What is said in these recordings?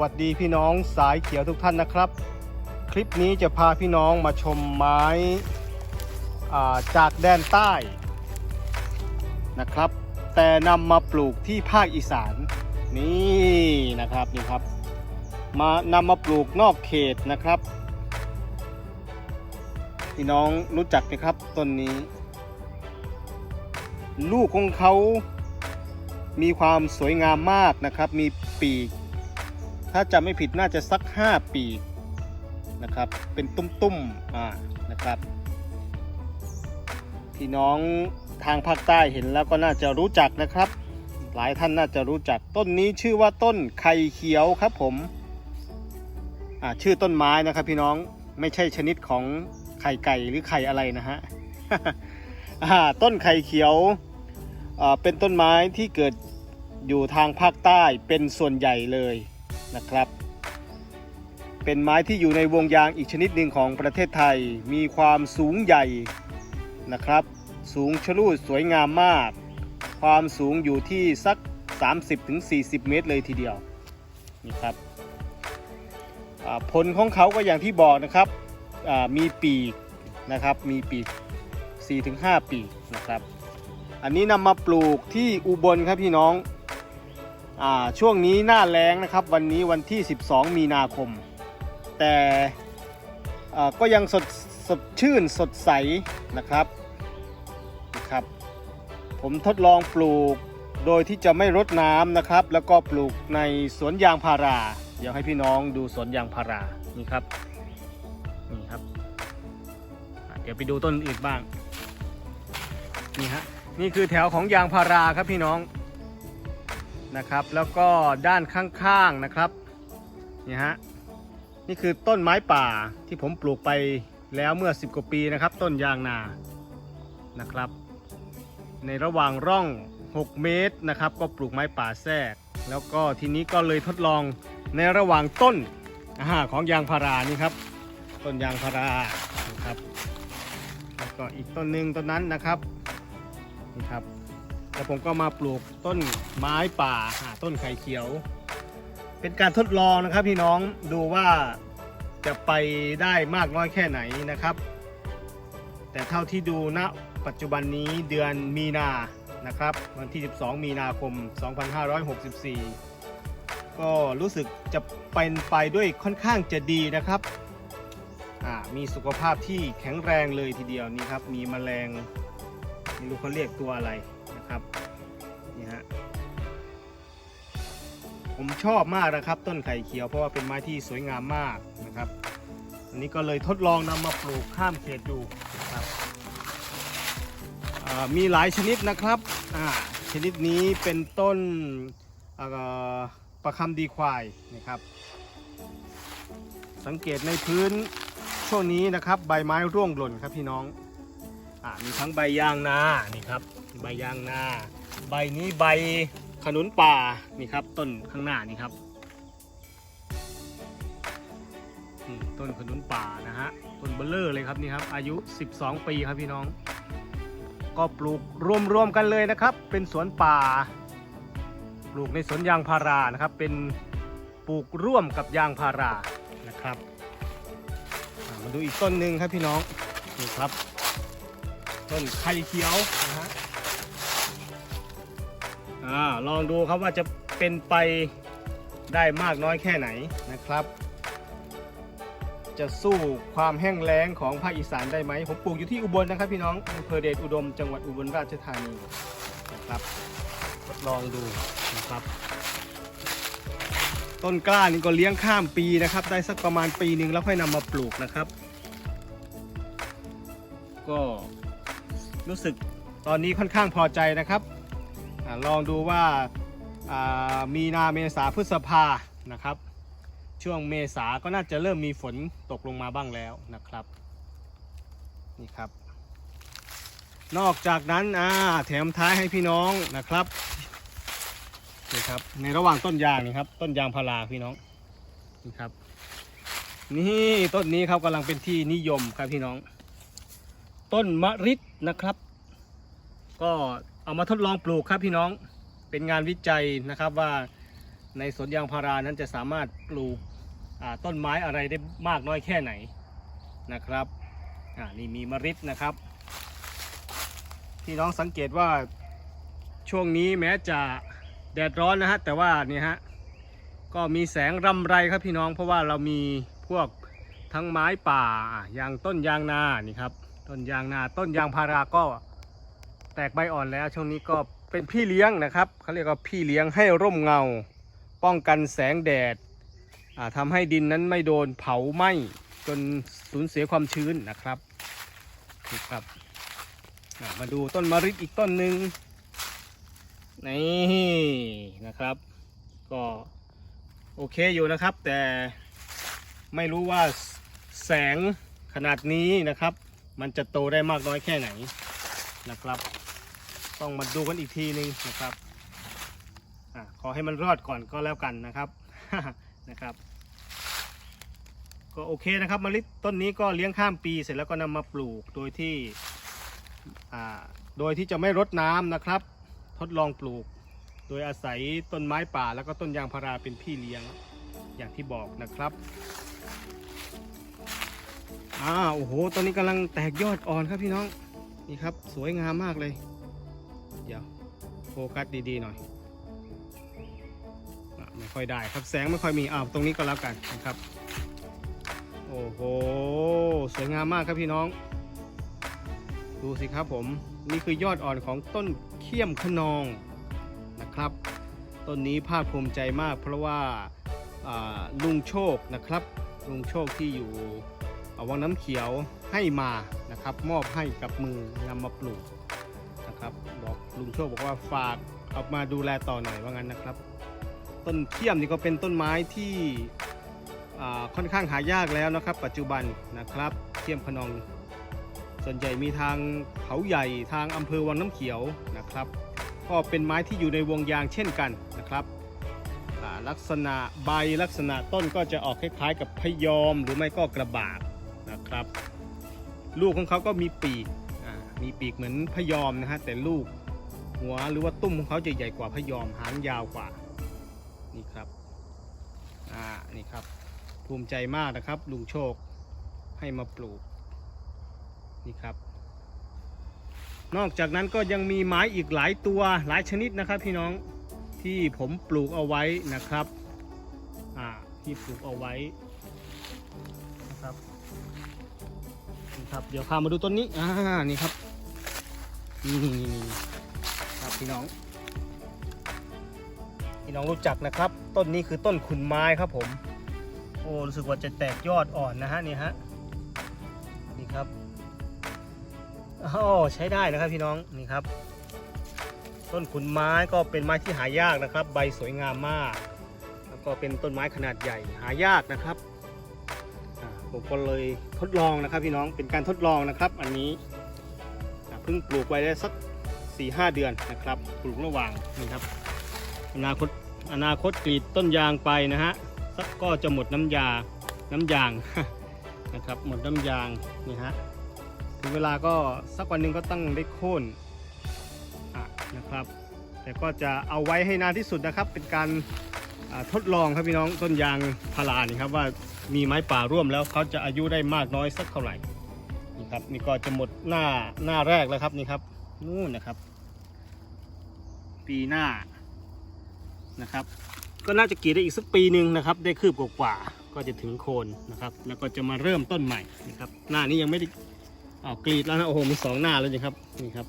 วัสดีพี่น้องสายเขียวทุกท่านนะครับ คลิปนี้จะพาพี่น้องมาชมไม้าจากแดนใต้นะครับ แต่นำมาปลูกที่ภาคอีสานนี่นะครับนี่ครับ มานำมาปลูกนอกเขตนะครับ พี่น้องรู้จักไหมครับต้นนี้ ลูกของเขามีความสวยงามมากนะครับ มีปีก ถ้าจำไม่ผิดน่าจะสัก 5 ปีนะครับ เป็นตุ้มๆอ่านะครับ พี่น้องทางภาคใต้เห็นแล้วก็น่าจะรู้จักนะครับ หลายท่านน่าจะรู้จักต้นนี้ชื่อว่าต้นไข่เขียวครับผมชื่อต้นไม้นะครับพี่น้องไม่ใช่ชนิดของไข่ไก่หรือไข่อะไรนะฮะต้นไข่เขียวเป็นต้นไม้ที่เกิดอยู่ทางภาคใต้เป็นส่วนใหญ่เลย นะครับ เป็นไม้ที่อยู่ในวงยางอีกชนิดหนึ่งของประเทศไทย มีความสูงใหญ่นะครับ สูงชะลูดสวยงามมาก ความสูงอยู่ที่สัก 30-40 เมตรเลยทีเดียวนี่ครับผลของเขาก็อย่างที่บอกนะครับมีปีกนะครับมีปีก 4-5 ปีกนะครับ อันนี้นำมาปลูกที่อุบลครับพี่น้อง ช่วงนี้หน้าแล้งนะครับ วันนี้วันที่ 12 มีนาคม แต่ก็ยังสดสดชื่นสดใสนะครับนะครับ ผมทดลองปลูกโดยที่จะไม่รดน้ำนะครับ แล้วก็ปลูกในสวนยางพารา เดี๋ยวให้พี่น้องดูสวนยางพารานี่ครับนี่ครับ เดี๋ยวไปดูต้นอื่นบ้างนี่ฮะนี่คือแถวของยางพาราครับพี่น้อง นะครับ แล้วก็ด้านข้างๆนะครับนี่ฮะนี่คือต้นไม้ป่าที่ผมปลูกไปแล้วเมื่อ 10 กว่าปีนะครับ ต้นยางนานะครับ ในระหว่างร่อง 6 เมตรนะครับ ก็ปลูกไม้ป่าแทรก แล้วก็ทีนี้ก็เลยทดลองในระหว่างต้นอาของยางพารานี่ครับ ต้นยางพารานะครับแล้วก็อีกต้นหนึ่งต้นนั้นนะครับนี่ครับ แล้วผมก็มาปลูกต้นไม้ป่าอ่าต้นไข่เขียว เป็นการทดลองนะครับพี่น้องดูว่าจะไปได้มากน้อยแค่ไหนนะครับ แต่เท่าที่ดูณปัจจุบันนี้เดือนมีนานะครับวันที่ 12 มีนาคม 2564 ก็รู้สึกจะเป็นไปด้วยค่อนข้างจะดีนะครับ มีสุขภาพที่แข็งแรงเลยทีเดียวนี่ครับ มีแมลงไม่รู้เขาเรียกตัวอะไร นะครับนี่ฮะผมชอบมากนะครับ ต้นไข่เขียวเพราะว่าเป็นไม้ที่สวยงามมากนะครับอันนี้ก็เลยทดลองนำมาปลูกข้ามเขตดูนะครับมีหลายชนิดนะครับชนิดนี้เป็นต้นประคำดีควายนะครับ สังเกตในพื้นช่วงนี้นะครับ ใบไม้ร่วงหล่นครับพี่น้องอมีทั้งใบยางนานี่ครับ ใบยางนา ใบนี้ใบขนุนป่านี่ครับ ต้นข้างหน้านี่ครับต้นขนุนป่านะฮะต้นเบลเลอร์เลยครับนี่ครับ อายุ 12 ปีครับพี่น้อง ก็ปลูกรวมๆกันเลยนะครับ เป็นสวนป่า ปลูกในสวนยางพารานะครับ เป็นปลูกร่วมกับยางพารานะครับมาดูอีกต้นหนึ่งครับพี่น้องนี่ครับ ต้นไข่เขียวนะฮะ ลองดูครับว่าจะเป็นไปได้มากน้อยแค่ไหนนะครับ จะสู้ความแห้งแล้งของภาคอีสานได้ไหมผมปลูกอยู่ที่อุบลนะครับพี่น้องอำเภอเดชอุดมจังหวัดอุบลราชธานีนะครับทดลองดูนะครับ ต้นกล้านี่ก็เลี้ยงข้ามปีนะครับ ได้สักประมาณปีหนึ่งแล้วค่อยนำมาปลูกนะครับ ก็รู้สึกตอนนี้ค่อนข้างพอใจนะครับ ลองดูว่ามีนาเมษาพฤษภานะครับ ช่วงเมษาก็น่าจะเริ่มมีฝนตกลงมาบ้างแล้วนะครับนี่ครับ นอกจากนั้นอ่าแถมท้ายให้พี่น้องนะครับนี่ครับในระหว่างต้นยางนี่ครับ ต้นยางพาราพี่น้องนี่ครับ นี่ต้นนี้ครับกำลังเป็นที่นิยมครับพี่น้อง ต้นมะริดนะครับ ก็ เอามาทดลองปลูกครับพี่น้องเป็นงานวิจัยนะครับว่าในสวนยางพารานั้นจะสามารถปลูกต้นไม้อะไรได้มากน้อยแค่ไหนนะครับนี่มีมะริดนะครับพี่น้องสังเกตว่าช่วงนี้แม้จะแดดร้อนนะฮะแต่ว่านี่ฮะก็มีแสงรำไรครับพี่น้องเพราะว่าเรามีพวกทั้งไม้ป่าอย่างต้นยางนานี่ครับต้นยางนาต้นยางพาราก็ แตกใบอ่อนแล้วช่วงนี้ก็เป็นพี่เลี้ยงนะครับเขาเรียกว่าพี่เลี้ยงให้ร่มเงา ป้องกันแสงแดดอ่าทำให้ดินนั้นไม่โดนเผาไหม้จนสูญเสียความชื้นนะครับนี่ครับมาดูต้นมะริดอีกต้นหนึ่งนี่นะครับ ก็โอเคอยู่นะครับ แต่ไม่รู้ว่าแสงขนาดนี้นะครับ มันจะโตได้มากน้อยแค่ไหนนะครับ ต้องมาดูกันอีกทีหนึงนะครับอขอให้มันรอดก่อนก็แล้วกันนะครับนะครับ ก็โอเคนะครับมะลิต้นนี้ก็เลี้ยงข้ามปีเสร็จแล้วก็นำมาปลูกโดยที่โดยที่จะไม่รดน้ำนะครับ ทดลองปลูก โดยอาศัยต้นไม้ป่าแล้วก็ต้นยางพาราเป็นพี่เลี้ยงอย่างที่บอกนะครับอ่าโอ้โหตอนนี้กำลังแตกยอดอ่อนครับพี่น้องนี่ครับสวยงามมากเลย เดี๋ยวโฟกัสดีๆหน่อยไม่ค่อยได้ครับแสงไม่ค่อยมีอ้าวตรงนี้ก็แล้วกันนะครับโอ้โหสวยงามมากครับพี่น้อง ดูสิครับผมนี่คือยอดอ่อนของต้นเขี้ยมขนองนะครับ ต้นนี้ภาคภูมิใจมาก เพราะว่าาลุงโชคนะครับ ลุงโชคที่อยู่อวังน้ำเขียวให้มานะครับ มอบให้กับมือนำมาปลูกนะครับ ลุงโชคบอกว่าฝากเอามาดูแลต่อหน่อยว่างั้นนะครับ ต้นเขี้ยมนี่ก็เป็นต้นไม้ที่ค่อนข้างหายากแล้วนะครับ ปัจจุบันนะครับเขี้ยมขนอง ส่วนใหญ่มีทางเขาใหญ่ทางอำเภอวังน้ำเขียวนะครับ ก็เป็นไม้ที่อยู่ในวงยางเช่นกันนะครับลักษณะใบลักษณะต้นก็จะออกคล้ายๆ กับพยอมหรือไม่ก็กระบากนะครับ ลูกของเขาก็มีปีกมีปีกเหมือนพยอมนะฮะแต่ลูก หัวหรือว่าตุ้มของเขาจะใหญ่กว่าพยอมหางยาวกว่านี่ครับอ่านี่ครับ ภูมิใจมากนะครับ ลุงโชคให้มาปลูกนี่ครับ นอกจากนั้นก็ยังมีไม้อีกหลายตัวหลายชนิดนะครับ พี่น้องที่ผมปลูกเอาไว้นะครับอ่าที่ปลูกเอาไว้นะครับนี่ครับ เดี๋ยวพามาดูต้นนี้อ่านี่ครับนี่นี่นี่ พี่น้อง พี่น้องรู้จักนะครับ ต้นนี้คือต้นขุนไม้ครับผม โอ้รู้สึกว่าจะแตกยอดอ่อนนะฮะนี่ฮะนี่ครับโอ้ใช้ได้นะครับพี่น้องนี่ครับ ต้นขุนไม้ก็เป็นไม้ที่หายากนะครับ ใบสวยงามมาก แล้วก็เป็นต้นไม้ขนาดใหญ่หายากนะครับผมก็เลยทดลองนะครับพี่น้องเป็นการทดลองนะครับ อันนี้เพิ่งปลูกไว้ได้สัก 4ีหเดือนนะครับปลูกระหว่างนี่ครับอนาคตอนาคตกรีดต้นยางไปนะฮะสักก็จะหมดน้ำยาน้ำยางนะครับหมดน้ำยางนี่ฮะถึงเวลาก็สักวันหนึ่งก็ต้องได้โค่นะนะครับ แต่ก็จะเอาไว้ให้นานที่สุดนะครับ เป็นการทดลองครับพี่น้องต้นยางพารานี่ครับว่ามีไม้ป่าร่วมแล้วเขาจะอายุได้มากน้อยสักเท่าไหร่นี่ครับนี่ก็จะหมดหน้าหน้าแรกแล้วครับนี่ครับ นู่นนะครับ ปีหน้านะครับ ก็น่าจะกรีดได้อีกสักปีหนึ่งนะครับ ได้คืบกว่าก็จะถึงโคนนะครับ แล้วก็จะมาเริ่มต้นใหม่นะครับ หน้านี้ยังไม่ได้อ้าวกรีดแล้วนะโอ้โหมีสองหน้าแล้วนี่ครับนี่ครับ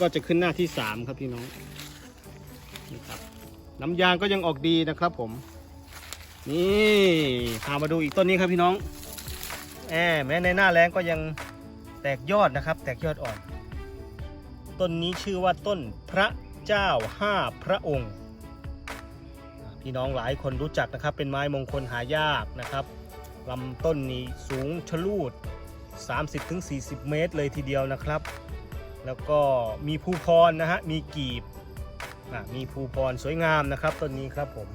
ก็จะขึ้นหน้าที่สามครับพี่น้องนี่ครับน้ำยางก็ยังออกดีนะครับผม นี่พามาดูอีกต้นนี้ครับพี่น้องแอมแม้ในหน้าแรงก็ยังแตกยอดนะครับ แตกยอดอ่อน ต้นนี้ชื่อว่าต้นพระเจ้าห้าพระองค์ พี่น้องหลายคนรู้จักนะครับ เป็นไม้มงคลหายากนะครับลำต้นนี้สูงชะลูด 30-40 เมตรเลยทีเดียวนะครับ แล้วก็มีภูพรนะฮะ มีกีบ มีภูพรสวยงามนะครับต้นนี้ครับผม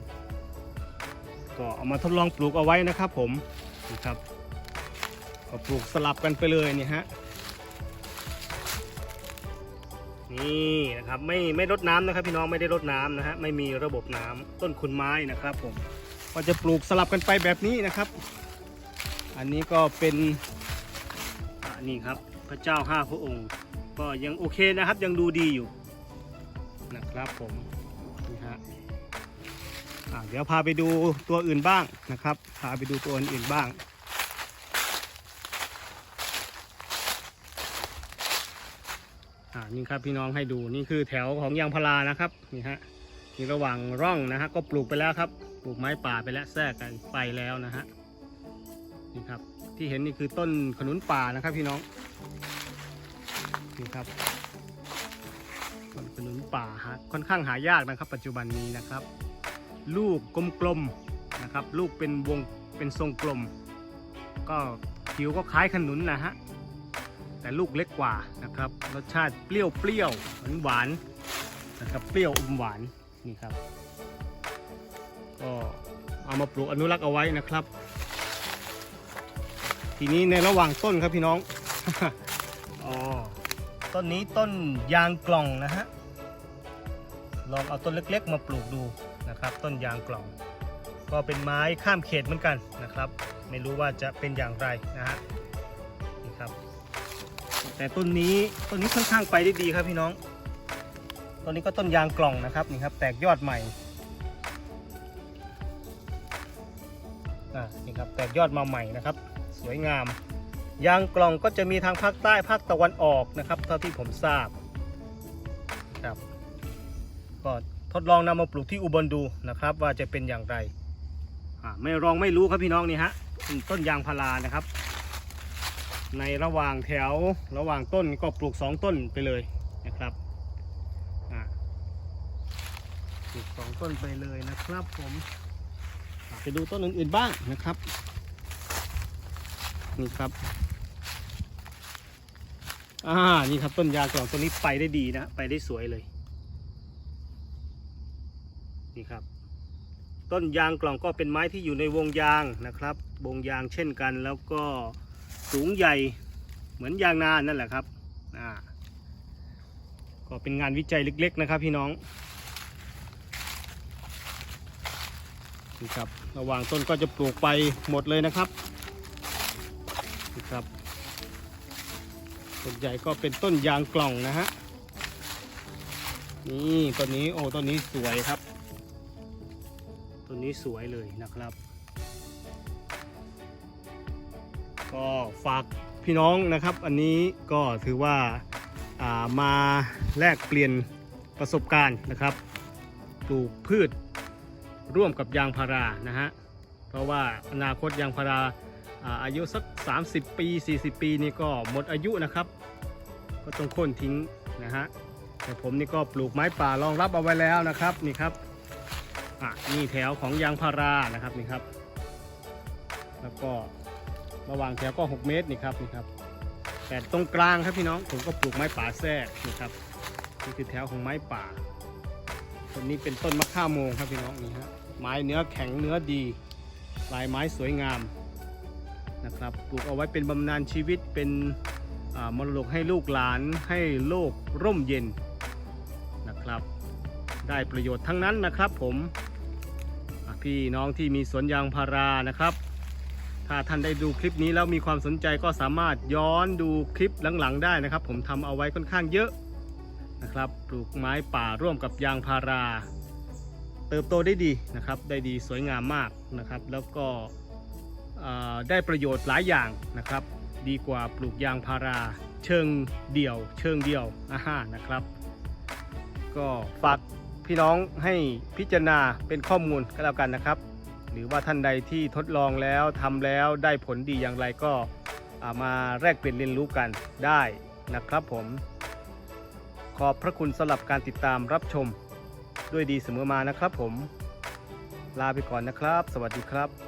ก็เอามาทดลองปลูกเอาไว้นะครับผมนี่ครับก็ปลูกสลับกันไปเลยเนี่ยฮะ นี่นะครับไม่ไม่รดน้ำนะครับ พี่น้องไม่ได้รดน้ำนะฮะไม่มีระบบน้ำต้นคุณไม้นะครับ ผมก็จะปลูกสลับกันไปแบบนี้นะครับ อันนี้ก็เป็นนี่ครับพระเจ้าห้าพระองค์ ก็ยังโอเคนะครับ ยังดูดีอยู่นะครับผมนี่ฮะเดี๋ยวพาไปดูตัวอื่นบ้างนะครับ พาไปดูตัวอื่นบ้าง อ่านี่ครับพี่น้องให้ดูนี่คือแถวของยางพารานะครับนี่ฮะนี่ระหว่างร่องนะฮะก็ปลูกไปแล้วครับ ปลูกไม้ป่าไปแล้วแทรกกันไปแล้วนะฮะนี่ครับที่เห็นนี่คือต้นขนุนป่านะครับพี่น้องนี่ครับต้นขนุนป่าฮะค่อนข้างหายากนะครับ ปัจจุบันนี้นะครับ ลูกกลมๆนะครับ ลูกเป็นวงเป็นทรงกลม ก็ผิวก็คล้ายขนุนนะฮะ แต่ลูกเล็กกว่านะครับรสชาติเปรี้ยวเปรี้ยวหวานหวานนะครับเปรี้ยวอมหวานนี่ครับ ก็เอามาปลูกอนุรักษ์เอาไว้นะครับ ทีนี้ในระหว่างต้นครับพี่น้องอ๋อต้นนี้ต้นยางกล่องนะฮะลองเอาต้นเล็กๆ มาปลูกดูนะครับ ต้นยางกล่อง ก็เป็นไม้ข้ามเขตเหมือนกันนะครับ ไม่รู้ว่าจะเป็นอย่างไรนะฮะ แต่ต้นนี้ต้นนี้ค่อนข้างไปได้ดีครับพี่น้องต้นนี้ก็ต้นยางกล่องนะครับนี่ครับ แตกยอดใหม่อ่านี่ครับแตกยอดมาใหม่นะครับ สวยงาม ยางกล่องก็จะมีทางภาคใต้ภาคตะวันออกนะครับ เท่าที่ผมทราบครับก็ทดลองนำมาปลูกที่อุบลดูนะครับ ว่าจะเป็นอย่างไรไม่ลองไม่รู้ครับพี่น้องนี่ฮะต้นยางพารานะครับ ในระหว่างแถวระหว่างต้นก็ปลูก 2 ต้นไปเลยนะครับอ่าปลูกสองต้นไปเลยนะครับผมไปดูต้นอื่นๆบ้างนะครับนี่ครับอ่านี่ครับต้นยางกล่องต้นนี้ไปได้ดีนะ ไปได้สวยเลยนี่ครับต้นยางกล่องก็เป็นไม้ที่อยู่ในวงยางนะครับ วงยางเช่นกันแล้วก็ สูงใหญ่เหมือนยางนานั่นแหละครับก็เป็นงานวิจัยเล็ก ๆ นะครับพี่น้องนี่ครับระหว่างต้นก็จะปลูกไปหมดเลยนะครับนี่ครับต้นใหญ่ก็เป็นต้นยางกล่องนะฮะนี่ต้นนี้โอ้ต้นนี้สวยครับต้นนี้สวยเลยนะครับ ก็ฝากพี่น้องนะครับ อันนี้ก็ถือว่าามาแลกเปลี่ยนประสบการณ์นะครับปลูกพืชร่วมกับยางพารานะฮะเพราะว่าอนาคตยางพาราอาอายุสัก 30 ปี 40 ปีนี่ก็หมดอายุนะครับ ก็ต้องโค่นทิ้งนะฮะแต่ผมนี่ก็ปลูกไม้ป่ารองรับเอาไว้แล้วนะครับนี่ครับอะนี่แถวของยางพารานะครับนี่ครับ แล้วก็ ระหว่างแถวก็ 6 เมตรนี่ครับนี่ครับแต่ตรงกลางครับพี่น้องผมก็ปลูกไม้ป่าแทรกนี่ครับนี่คือแถวของไม้ป่าต้นนี้เป็นต้นมะข่าโมงครับพี่น้องนี่ฮะไม้เนื้อแข็งเนื้อดี ลายไม้สวยงามนะครับปลูกเอาไว้เป็นบำนาญชีวิตเป็นมรดกให้ลูกหลานให้โลกร่มเย็นนะครับ ได้ประโยชน์ทั้งนั้นนะครับผมพี่น้องที่มีสวนยางพารานะครับ ถ้าท่านได้ดูคลิปนี้แล้วมีความสนใจก็สามารถย้อนดูคลิปหลังๆได้นะครับ ผมทำเอาไว้ค่อนข้างเยอะนะครับ ปลูกไม้ป่าร่วมกับยางพารา เติบโตได้ดีนะครับ ได้ดีสวยงามมากนะครับ แล้วก็ได้ประโยชน์หลายอย่างนะครับ ดีกว่าปลูกยางพารา เชิงเดี่ยว เชิงเดี่ยวอาหานะครับ ก็ฝากพี่น้องให้พิจารณาเป็นข้อมูลก็แล้วกันนะครับ หรือว่าท่านใดที่ทดลองแล้วทำแล้วได้ผลดีอย่างไรก็ามาแลกเปลี่ยนเรียนรู้กันได้นะครับผม ขอบพระคุณสำหรับการติดตามรับชม ด้วยดีเสมอมานะครับผม ลาไปก่อนนะครับ สวัสดีครับ